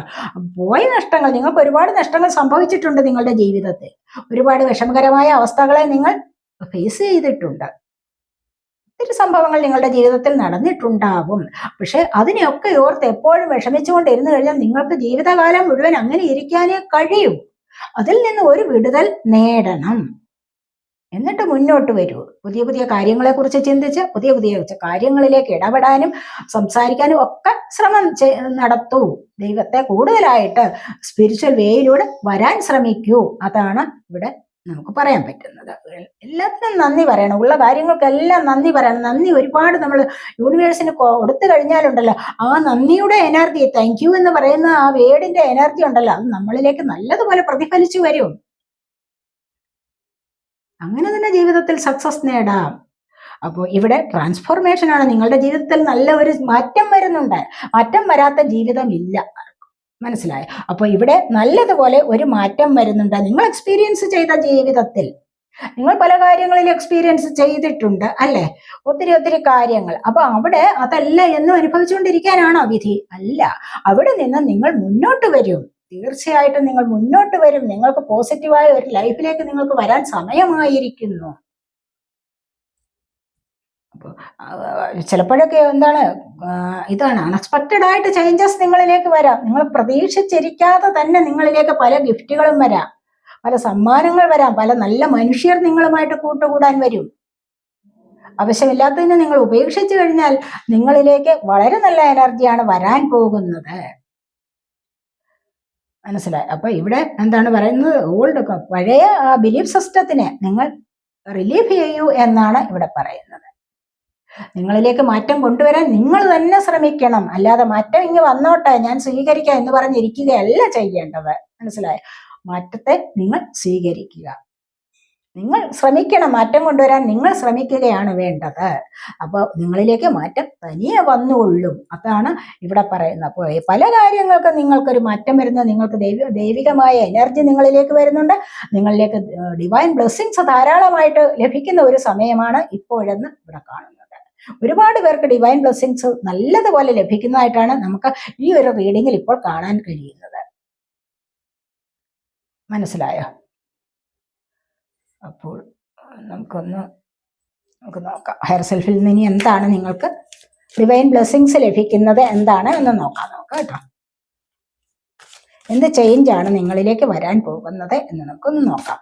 S1: പോയ നഷ്ടങ്ങൾ നിങ്ങൾക്ക് ഒരുപാട് നഷ്ടങ്ങൾ സംഭവിച്ചിട്ടുണ്ട് നിങ്ങളുടെ ജീവിതത്തിൽ. ഒരുപാട് വിഷമകരമായ അവസ്ഥകളെ നിങ്ങൾ ഫേസ് ചെയ്തിട്ടുണ്ട്. ഒത്തിരി സംഭവങ്ങൾ നിങ്ങളുടെ ജീവിതത്തിൽ നടന്നിട്ടുണ്ടാവും. പക്ഷെ അതിനെയൊക്കെ ഓർത്ത് എപ്പോഴും വിഷമിച്ചുകൊണ്ടിരുന്നു കഴിഞ്ഞാൽ നിങ്ങൾക്ക് ജീവിതകാലം മുഴുവൻ അങ്ങനെ ഇരിക്കാനേ കഴിയൂ. അതിൽ നിന്ന് ഒരു വിടുതൽ നേടണം. എന്നിട്ട് മുന്നോട്ട് വരൂ. പുതിയ പുതിയ കാര്യങ്ങളെക്കുറിച്ച് ചിന്തിച്ച് പുതിയ പുതിയ കാര്യങ്ങളിലേക്ക് ഇടപെടാനും സംസാരിക്കാനും ഒക്കെ ശ്രമം നടത്തൂ. ദൈവത്തെ കൂടുതലായിട്ട് സ്പിരിച്വൽ വേയിലൂടെ വരാൻ ശ്രമിക്കൂ. അതാണ് ഇവിടെ നമുക്ക് പറയാൻ പറ്റുന്നത്. എല്ലാത്തിനും നന്ദി പറയണം. ഉള്ള കാര്യങ്ങൾക്കെല്ലാം നന്ദി പറയണം. നന്ദി ഒരുപാട് നമ്മൾ യൂണിവേഴ്സിന് കൊടുത്തു കഴിഞ്ഞാലുണ്ടല്ലോ ആ നന്ദിയുടെ എനർജി താങ്ക് യു എന്ന് പറയുന്ന ആ വേടിന്റെ എനർജി ഉണ്ടല്ലോ അത് നമ്മളിലേക്ക് നല്ലതുപോലെ പ്രതിഫലിച്ചു വരും. അങ്ങനെ തന്നെ ജീവിതത്തിൽ സക്സസ് നേടാം. അപ്പോൾ ഇവിടെ ട്രാൻസ്ഫോർമേഷൻ ആണ് നിങ്ങളുടെ ജീവിതത്തിൽ നല്ല ഒരു മാറ്റം വരുന്നുണ്ട്. മാറ്റം വരാത്ത ജീവിതം ഇല്ല. മനസ്സിലായോ? അപ്പോൾ ഇവിടെ നല്ലതുപോലെ ഒരു മാറ്റം വരുന്നുണ്ട്. നിങ്ങൾ എക്സ്പീരിയൻസ് ചെയ്ത ജീവിതത്തിൽ. നിങ്ങൾ പല കാര്യങ്ങളിൽ എക്സ്പീരിയൻസ് ചെയ്തിട്ടുണ്ട് അല്ലെ? ഒത്തിരി ഒത്തിരി കാര്യങ്ങൾ. അപ്പൊ അവിടെ അതല്ല എന്നും അനുഭവിച്ചുകൊണ്ടിരിക്കാനാണോ വിധി? അല്ല. അവിടെ നിന്ന് നിങ്ങൾ മുന്നോട്ട് വരും. തീർച്ചയായിട്ടും നിങ്ങൾ മുന്നോട്ട് വരും. നിങ്ങൾക്ക് പോസിറ്റീവായ ഒരു ലൈഫിലേക്ക് നിങ്ങൾക്ക് വരാൻ സമയമായിരിക്കുന്നു. ചിലപ്പോഴൊക്കെ എന്താണ് ഇതാണ് അൺഎക്സ്പെക്റ്റഡ് ആയിട്ട് ചേഞ്ചസ് നിങ്ങളിലേക്ക് വരാം. നിങ്ങൾ പ്രതീക്ഷിച്ചിരിക്കാതെ തന്നെ നിങ്ങളിലേക്ക് പല ഗിഫ്റ്റുകളും വരാം. പല സമ്മാനങ്ങൾ വരാം. പല നല്ല മനുഷ്യർ നിങ്ങളുമായിട്ട് കൂട്ടുകൂടാൻ വരും. ആവശ്യമില്ലാത്തതിനെ നിങ്ങൾ ഉപേക്ഷിച്ചു കഴിഞ്ഞാൽ നിങ്ങളിലേക്ക് വളരെ നല്ല എനർജിയാണ് വരാൻ പോകുന്നത്. മനസ്സിലായി. അപ്പൊ ഇവിടെ എന്താണ് പറയുന്നത്? ഓൾഡ് പഴയ ആ ബിലീഫ് സിസ്റ്റത്തിനെ നിങ്ങൾ റിലീഫ് ചെയ്യൂ എന്നാണ് ഇവിടെ പറയുന്നത്. നിങ്ങളിലേക്ക് മാറ്റം കൊണ്ടുവരാൻ നിങ്ങൾ തന്നെ ശ്രമിക്കണം. അല്ലാതെ മാറ്റം ഇങ്ങ് വന്നോട്ടെ ഞാൻ സ്വീകരിക്കാം എന്ന് പറഞ്ഞിരിക്കുകയല്ല ചെയ്യേണ്ടത്. മനസ്സിലായോ? മാറ്റത്തെ നിങ്ങൾ സ്വീകരിക്കുക. നിങ്ങൾ ശ്രമിക്കണം മാറ്റം കൊണ്ടുവരാൻ നിങ്ങൾ ശ്രമിക്കുകയാണ് വേണ്ടത്. അപ്പോൾ നിങ്ങളിലേക്ക് മാറ്റം തനിയെ വന്നുകൊള്ളും. അതാണ് ഇവിടെ പറയുന്നത്. അപ്പോൾ പല കാര്യങ്ങൾക്കും നിങ്ങൾക്കൊരു മാറ്റം വരുന്ന നിങ്ങൾക്ക് ദൈവ ദൈവികമായ എനർജി നിങ്ങളിലേക്ക് വരുന്നുണ്ട്. നിങ്ങളിലേക്ക് ഡിവൈൻ ബ്ലെസ്സിങ്സ് ധാരാളമായിട്ട് ലഭിക്കുന്ന ഒരു സമയമാണ് ഇപ്പോഴെന്ന് ഇവിടെ കാണുന്നത്. ഒരുപാട് പേർക്ക് ഡിവൈൻ ബ്ലെസ്സിങ്സ് നല്ലതുപോലെ ലഭിക്കുന്നതായിട്ടാണ് നമുക്ക് ഈ ഒരു റീഡിങ്ങിൽ ഇപ്പോൾ കാണാൻ കഴിയുന്നത്. മനസ്സിലായോ? അപ്പോൾ നമുക്കൊന്ന് നമുക്ക് നോക്കാം. ഹയർ സെൽഫിൽ നിന്ന് ഇനി എന്താണ് നിങ്ങൾക്ക് ഡിവൈൻ ബ്ലെസ്സിങ്സ് ലഭിക്കുന്നത് എന്താണ് എന്ന് നോക്കാം. നോക്കാം കേട്ടോ. എന്ത് ചേഞ്ചാണ് നിങ്ങളിലേക്ക് വരാൻ പോകുന്നത് എന്ന് നമുക്കൊന്ന് നോക്കാം.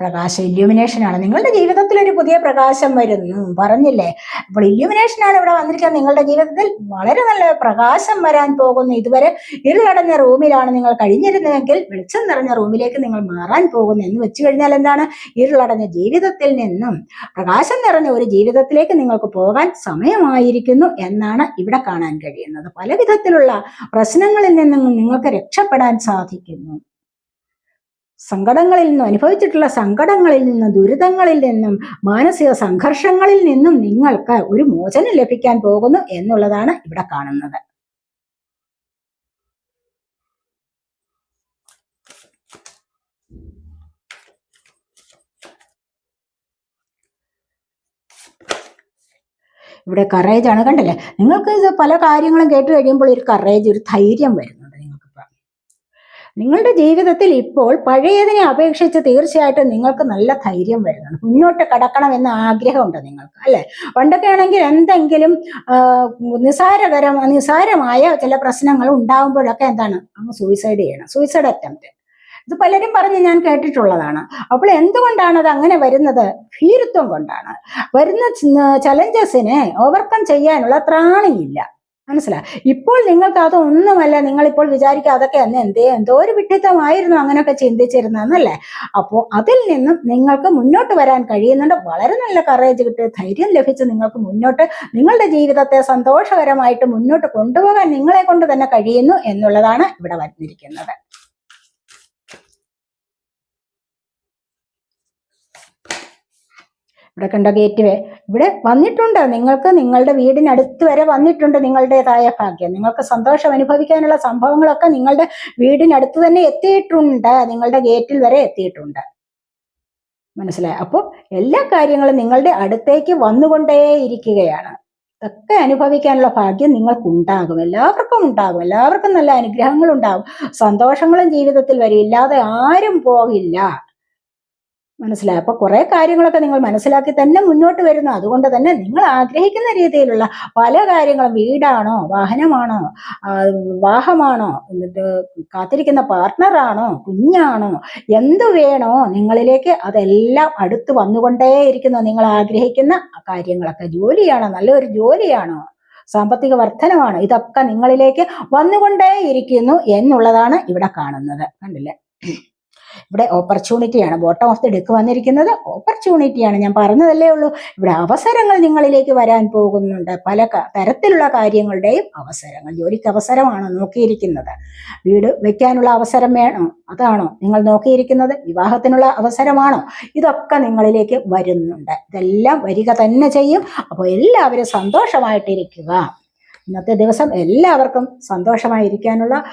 S1: പ്രകാശം ഇല്യൂമിനേഷൻ ആണ്. നിങ്ങളുടെ ജീവിതത്തിൽ ഒരു പുതിയ പ്രകാശം വരുന്നു. പറഞ്ഞില്ലേ? അപ്പോൾ ഇല്യൂമിനേഷൻ ആണ് ഇവിടെ വന്നിരിക്കുന്നത്. നിങ്ങളുടെ ജീവിതത്തിൽ വളരെ നല്ല പ്രകാശം വരാൻ പോകുന്നു. ഇതുവരെ ഇരുളടഞ്ഞ റൂമിലാണ് നിങ്ങൾ കഴിഞ്ഞിരുന്നതെങ്കിൽ വെളിച്ചം നിറഞ്ഞ റൂമിലേക്ക് നിങ്ങൾ മാറാൻ പോകുന്നു എന്ന് വെച്ചു കഴിഞ്ഞാൽ എന്താണ്? ഇരുളടഞ്ഞ ജീവിതത്തിൽ നിന്നും പ്രകാശം നിറഞ്ഞ ഒരു ജീവിതത്തിലേക്ക് നിങ്ങൾക്ക് പോകാൻ സമയമായിരിക്കുന്നു എന്നാണ് ഇവിടെ കാണാൻ കഴിയുന്നത്. പല വിധത്തിലുള്ള പ്രശ്നങ്ങളിൽ നിന്നും നിങ്ങൾക്ക് രക്ഷപ്പെടാൻ സാധിക്കുന്നു. സങ്കടങ്ങളിൽ നിന്നും അനുഭവിച്ചിട്ടുള്ള സങ്കടങ്ങളിൽ നിന്നും ദുരിതങ്ങളിൽ നിന്നും മാനസിക സംഘർഷങ്ങളിൽ നിന്നും നിങ്ങൾക്ക് ഒരു മോചനം ലഭിക്കാൻ പോകുന്നു എന്നുള്ളതാണ് ഇവിടെ കാണുന്നത്. ഇവിടെ കറേജ് ആണ്. കണ്ടല്ലേ? നിങ്ങൾക്ക് ഇത് പല കാര്യങ്ങളും കേട്ട് കഴിയുമ്പോൾ ഒരു കറേജ് ഒരു ധൈര്യം വരുന്നു നിങ്ങളുടെ ജീവിതത്തിൽ ഇപ്പോൾ പഴയതിനെ അപേക്ഷിച്ച് തീർച്ചയായിട്ടും നിങ്ങൾക്ക് നല്ല ധൈര്യം വരുന്നുണ്ട് മുന്നോട്ട് കടക്കണം എന്ന ആഗ്രഹമുണ്ട് നിങ്ങൾക്ക് അല്ലെ? പണ്ടൊക്കെ ആണെങ്കിൽ എന്തെങ്കിലും നിസാരകരം നിസാരമായ ചില പ്രശ്നങ്ങൾ ഉണ്ടാകുമ്പോഴൊക്കെ എന്താണ്? അങ്ങ് സൂയിസൈഡ് ചെയ്യണം. സൂയിസൈഡ് അറ്റംപ്റ്റ് ഇത് പലരും പറഞ്ഞ് ഞാൻ കേട്ടിട്ടുള്ളതാണ്. അപ്പോൾ എന്തുകൊണ്ടാണ് അത് അങ്ങനെ വരുന്നത്? ഭീരുത്വം കൊണ്ടാണ്. വരുന്ന ചലഞ്ചസിനെ ഓവർകം ചെയ്യാനുള്ള ത്രാണിയില്ല. മനസ്സിലായി ഇപ്പോൾ നിങ്ങൾക്ക് അതൊന്നുമല്ല. നിങ്ങളിപ്പോൾ വിചാരിക്കുക അതൊക്കെ അന്ന് എന്തേ എന്തോ ഒരു വിഡിത്തമായിരുന്നു അങ്ങനെയൊക്കെ ചിന്തിച്ചിരുന്നല്ലേ അപ്പോൾ അതിൽ നിന്നും നിങ്ങൾക്ക് മുന്നോട്ട് വരാൻ കഴിയുന്നുണ്ട്. വളരെ നല്ല കറേജ് കിട്ടി ധൈര്യം ലഭിച്ച് നിങ്ങൾക്ക് മുന്നോട്ട് നിങ്ങളുടെ ജീവിതത്തെ സന്തോഷകരമായിട്ട് മുന്നോട്ട് കൊണ്ടുപോകാൻ നിങ്ങളെ കൊണ്ട് തന്നെ കഴിയുന്നു എന്നുള്ളതാണ് ഇവിടെ വന്നിരിക്കുന്നത്. ഇവിടെ കണ്ട ഗേറ്റ് വേ ഇവിടെ വന്നിട്ടുണ്ട്. നിങ്ങൾക്ക് നിങ്ങളുടെ വീടിനടുത്ത് വരെ വന്നിട്ടുണ്ട് നിങ്ങളുടേതായ ഭാഗ്യം. നിങ്ങൾക്ക് സന്തോഷം അനുഭവിക്കാനുള്ള സംഭവങ്ങളൊക്കെ നിങ്ങളുടെ വീടിനടുത്ത് തന്നെ എത്തിയിട്ടുണ്ട്. നിങ്ങളുടെ ഗേറ്റിൽ വരെ എത്തിയിട്ടുണ്ട്. മനസ്സിലായി? അപ്പോൾ എല്ലാ കാര്യങ്ങളും നിങ്ങളുടെ അടുത്തേക്ക് വന്നുകൊണ്ടേയിരിക്കുകയാണ്. ഇതൊക്കെ അനുഭവിക്കാനുള്ള ഭാഗ്യം നിങ്ങൾക്കുണ്ടാകും. എല്ലാവർക്കും ഉണ്ടാകും. എല്ലാവർക്കും നല്ല അനുഗ്രഹങ്ങളുണ്ടാകും. സന്തോഷങ്ങളും ജീവിതത്തിൽ വരും. ഇല്ലാതെ ആരും പോകില്ല. മനസ്സിലായി? അപ്പൊ കുറെ കാര്യങ്ങളൊക്കെ നിങ്ങൾ മനസ്സിലാക്കി തന്നെ മുന്നോട്ട് വരുന്നു. അതുകൊണ്ട് തന്നെ നിങ്ങൾ ആഗ്രഹിക്കുന്ന രീതിയിലുള്ള പല കാര്യങ്ങളും വീടാണോ വാഹനമാണോ വിവാഹമാണോ എന്നിട്ട് കാത്തിരിക്കുന്ന പാർട്ട്ണറാണോ കുഞ്ഞാണോ എന്ത് വേണോ നിങ്ങളിലേക്ക് അതെല്ലാം അടുത്ത് വന്നുകൊണ്ടേയിരിക്കുന്നു. നിങ്ങൾ ആഗ്രഹിക്കുന്ന കാര്യങ്ങളൊക്കെ. ജോലിയാണോ? നല്ലൊരു ജോലിയാണോ? സാമ്പത്തിക വർധനമാണ്? ഇതൊക്കെ നിങ്ങളിലേക്ക് വന്നുകൊണ്ടേയിരിക്കുന്നു എന്നുള്ളതാണ് ഇവിടെ കാണുന്നത്. കണ്ടില്ലേ? ഇവിടെ ഓപ്പർച്യൂണിറ്റിയാണ് ബോട്ടം ഓഫ് ദി ഡെക്ക് വന്നിരിക്കുന്നത് ഓപ്പർച്യൂണിറ്റിയാണ് ഞാൻ പറഞ്ഞതല്ലേ ഉള്ളൂ. ഇവിടെ അവസരങ്ങൾ നിങ്ങളിലേക്ക് വരാൻ പോകുന്നുണ്ട്. പല തരത്തിലുള്ള കാര്യങ്ങളുടെയും അവസരങ്ങൾ ജോലിക്ക് അവസരമാണോ നോക്കിയിരിക്കുന്നത്. വീട് വെക്കാനുള്ള അവസരം വേണോ? അതാണോ നിങ്ങൾ നോക്കിയിരിക്കുന്നത്? വിവാഹത്തിനുള്ള അവസരമാണോ? ഇതൊക്കെ നിങ്ങളിലേക്ക് വരുന്നുണ്ട്. ഇതെല്ലാം വരിക തന്നെ ചെയ്യും. അപ്പോൾ എല്ലാവരും സന്തോഷമായിട്ടിരിക്കുക. ഇന്നത്തെ ദിവസം എല്ലാവർക്കും സന്തോഷമായിരിക്കാനുള്ള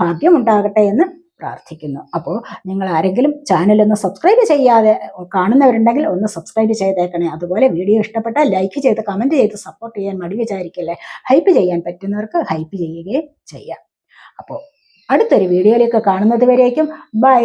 S1: ഭാഗ്യമുണ്ടാകട്ടെ എന്ന് പ്രാർത്ഥിക്കുന്നു. അപ്പോൾ നിങ്ങൾ ആരെങ്കിലും ചാനൽ ഒന്ന് സബ്സ്ക്രൈബ് ചെയ്യാതെ കാണുന്നവരുണ്ടെങ്കിൽ ഒന്ന് സബ്സ്ക്രൈബ് ചെയ്തേക്കണേ. അതുപോലെ വീഡിയോ ഇഷ്ടപ്പെട്ടാൽ ലൈക്ക് ചെയ്ത് കമന്റ് ചെയ്ത് സപ്പോർട്ട് ചെയ്യാൻ മടി വിചാരിക്കില്ലേ? ഹൈപ്പ് ചെയ്യാൻ പറ്റുന്നവർക്ക് ഹൈപ്പ് ചെയ്യുകയും ചെയ്യാം. അപ്പോൾ അടുത്തൊരു വീഡിയോയിലേക്ക് കാണുന്നത് വരേക്കും. ബൈ